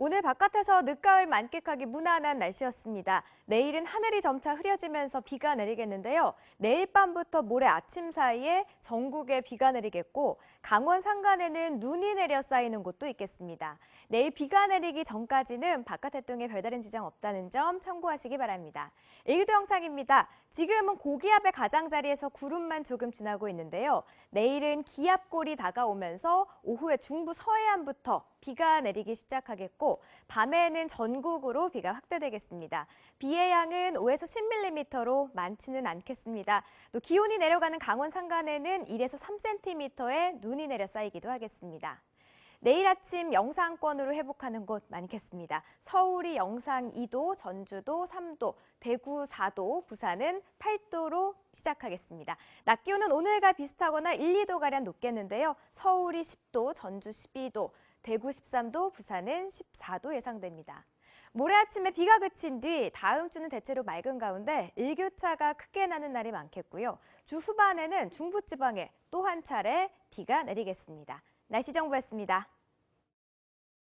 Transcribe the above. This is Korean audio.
오늘 바깥에서 늦가을 만끽하기 무난한 날씨였습니다. 내일은 하늘이 점차 흐려지면서 비가 내리겠는데요. 내일 밤부터 모레 아침 사이에 전국에 비가 내리겠고 강원 산간에는 눈이 내려 쌓이는 곳도 있겠습니다. 내일 비가 내리기 전까지는 바깥 활동에 별다른 지장 없다는 점 참고하시기 바랍니다. 일기도 영상입니다. 지금은 고기압의 가장자리에서 구름만 조금 지나고 있는데요. 내일은 기압골이 다가오면서 오후에 중부 서해안부터 비가 내리기 시작하겠 고 밤에는 전국으로 비가 확대되겠습니다. 비의 양은 5에서 10mm로 많지는 않겠습니다. 또 기온이 내려가는 강원 산간에는 1에서 3cm의 눈이 내려 쌓이기도 하겠습니다. 내일 아침 영상권으로 회복하는 곳 많겠습니다. 서울이 영상 2도, 전주도 3도, 대구 4도, 부산은 8도로 시작하겠습니다. 낮 기온은 오늘과 비슷하거나 1, 2도가량 높겠는데요. 서울이 10도, 전주 12도, 대구 13도, 부산은 14도 예상됩니다. 모레 아침에 비가 그친 뒤 다음 주는 대체로 맑은 가운데 일교차가 크게 나는 날이 많겠고요. 주 후반에는 중부지방에 또 한 차례 비가 내리겠습니다. 날씨 정보였습니다.